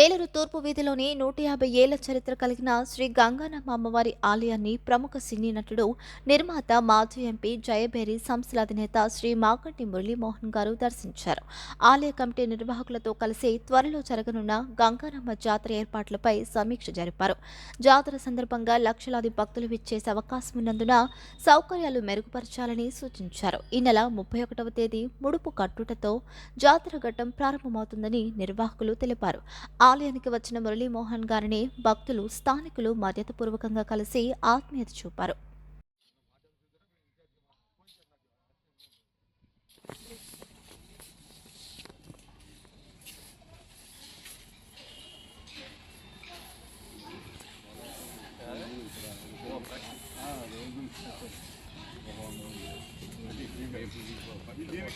ఏలూరు తూర్పు వీధిలోని నూట యాభై ఏళ్ళ చరిత్ర కలిగిన శ్రీ గంగానమ్మ అమ్మవారి ఆలయాన్ని ప్రముఖ సినీ నటుడు నిర్మాత మాజీ ఎంపీ జయబేరి సంస్థల అధినేత శ్రీ మాకంటి మురళీమోహన్ గారు దర్శించారు. ఆలయ కమిటీ నిర్వాహకులతో కలిసి త్వరలో జరగనున్న గంగానమ్మ జాతర ఏర్పాట్లపై సమీక్ష జరిపారు. జాతర సందర్భంగా లక్షలాది భక్తులు విచ్చేసే అవకాశం ఉన్నందున సౌకర్యాలు మెరుగుపరచాలని సూచించారు. ఈ నెల ముప్పై ఒకటవ తేదీ ముడుపు కట్టుటతో జాతర ఘట్టం ప్రారంభమవుతుందని నిర్వాహకులు తెలిపారు. ఆలయానికి వచ్చిన మురళీమోహన్ గారిని భక్తులు స్థానికులు మర్యాదపూర్వకంగా కలిసి ఆత్మీయత చూపారు. ఇదేమో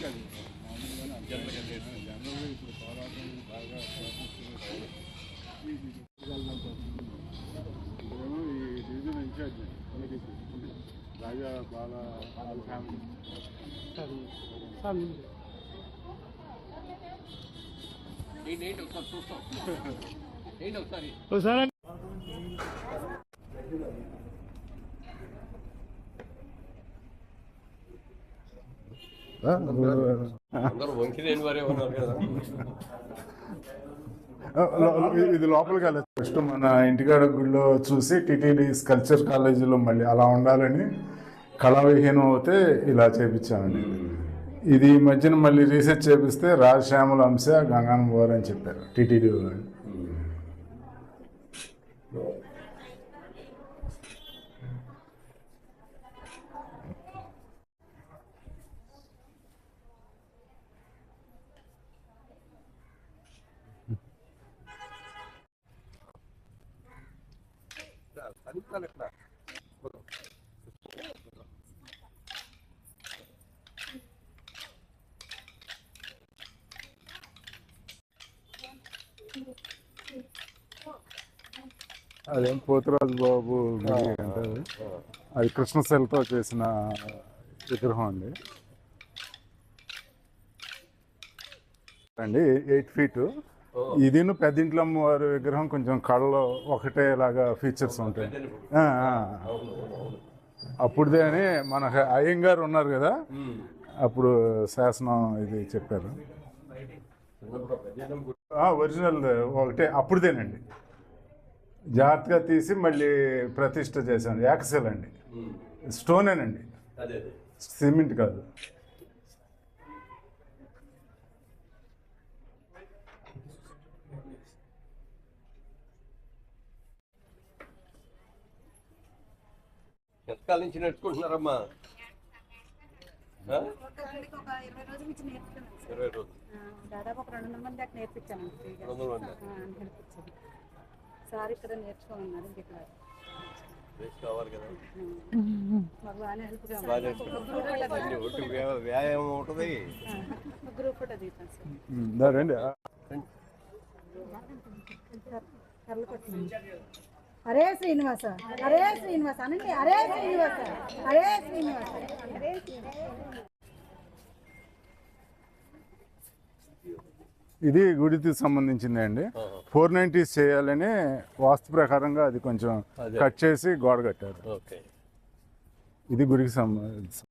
ఇది లోపలికి వెళ్ళచ్చు. ఫస్ట్ మన ఇంటికాడ గుడిలో చూసి టిటిడి కల్చర్ కాలేజీలో మళ్ళీ అలా ఉండాలని కళావిహీనం అవుతే ఇలా చేపించామండి. ఇది ఈ మధ్యన మళ్ళీ రీసెర్చ్ చేపిస్తే రాజశ్యామల అంశ గంగానం వారు అని చెప్పారు టీటీడీ వాళ్ళు. అదేం పోతురాజు బాబు గుడి అంటారు. అది కృష్ణశైలతో చేసిన విగ్రహం అండి. అండి ఎయిట్ ఫీట్. ఇదిను పెద్దింట్లో వారి విగ్రహం కొంచెం కళ్ళలో ఒకటే లాగా ఫీచర్స్ ఉంటాయి. అప్పుడుదే అని మన అయ్యంగారు ఉన్నారు కదా. అప్పుడు శాసనం ఇది చెప్పారు. ఒరిజినల్ ఒకటే అప్పుడుదేనండి. జాగ్రత్తగా తీసి మళ్ళీ ప్రతిష్ట చేశాను. యాక్సెల్ అండి. స్టోనేనండి. సిమెంట్ కాదు. ఎంతకాలం నుంచి ఒక ఇరవై రోజుల దాదాపు ఒక రెండు వందల మంది దాకా నేర్పించాను. నేర్పించాను సార్ ఇక్కడ నేర్చుకోమన్నారు ఇంక ఇక్కడ. వ్యాయామం ఉంటుంది. గ్రూప్ రండి. హరే శ్రీనివాస హరే శ్రీనివాస అనండి హరే శ్రీనివాస హరే శ్రీనివాస. హరే ఇది గుడికి సంబంధించింది అండి. ఫోర్ నైంటీస్ చేయాలని వాస్తు ప్రకారంగా అది కొంచెం. కట్ చేసి గోడ కట్టారు. ఓకే. ఇది గుడికి సంబంధించి